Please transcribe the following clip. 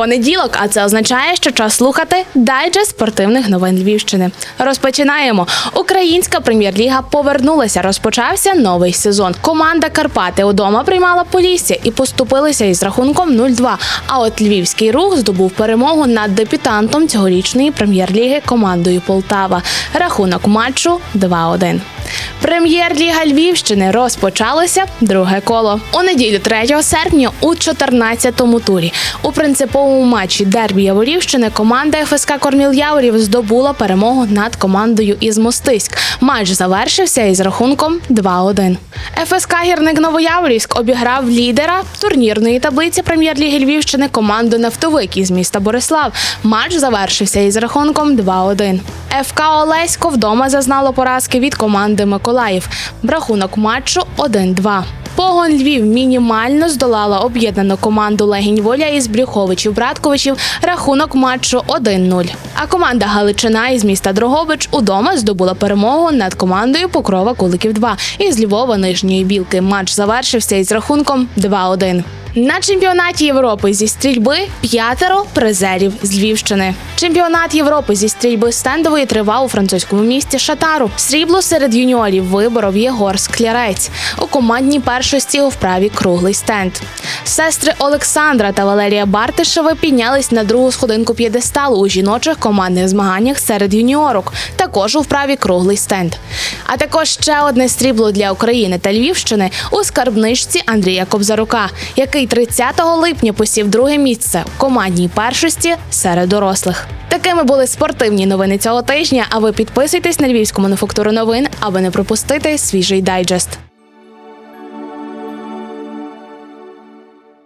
Понеділок, а це означає, що час слухати дайджест спортивних новин Львівщини. Розпочинаємо. Українська прем'єр-ліга повернулася. Розпочався новий сезон. Команда Карпати удома приймала Полісся і поступилися із рахунком 0-2. А от львівський рух здобув перемогу над дебютантом цьогорічної прем'єр-ліги командою Полтава. Рахунок матчу 2-1. Прем'єр-ліга Львівщини розпочалося друге коло. У неділю 3 серпня у 14-му турі. У принциповому матчі Дербі Яворівщини команда ФСК Корміл Яворів здобула перемогу над командою із Мостиськ. Матч завершився із рахунком 2-1. ФСК Гірник Новояворівськ обіграв лідера турнірної таблиці прем'єр-ліги Львівщини команду Нафтовик із міста Борислав. Матч завершився із рахунком 2-1. ФК Олесько вдома зазнало поразки від команди Миколаїв. Рахунок матчу 1-2. Погон Львів мінімально здолала об'єднану команду Легінь Воля із Брюховичів Братковичів. Рахунок матчу 1-0. А команда Галичина із міста Дрогобич удома здобула перемогу над командою Покрова Куликів 2 із Львова Нижньої Білки. Матч завершився із рахунком 2-1. На чемпіонаті Європи зі стрільби п'ятеро призерів з Львівщини. Чемпіонат Європи зі стрільби стендової тривав у французькому місті Шатару. Срібло серед юніорів виборов Єгор Склярець. У командній першості у вправі круглий стенд. Сестри Олександра та Валерія Бартишеви піднялись на другу сходинку п'єдесталу у жіночих командних змаганнях серед юніорок. Також у вправі круглий стенд. А також ще одне срібло для України та Львівщини у скарбничці Андрія Кобзарука, який 30 липня посів друге місце в командній першості серед дорослих. Такими були спортивні новини цього тижня. А ви підписуйтесь на львівську мануфактуру новин, аби не пропустити свіжий дайджест.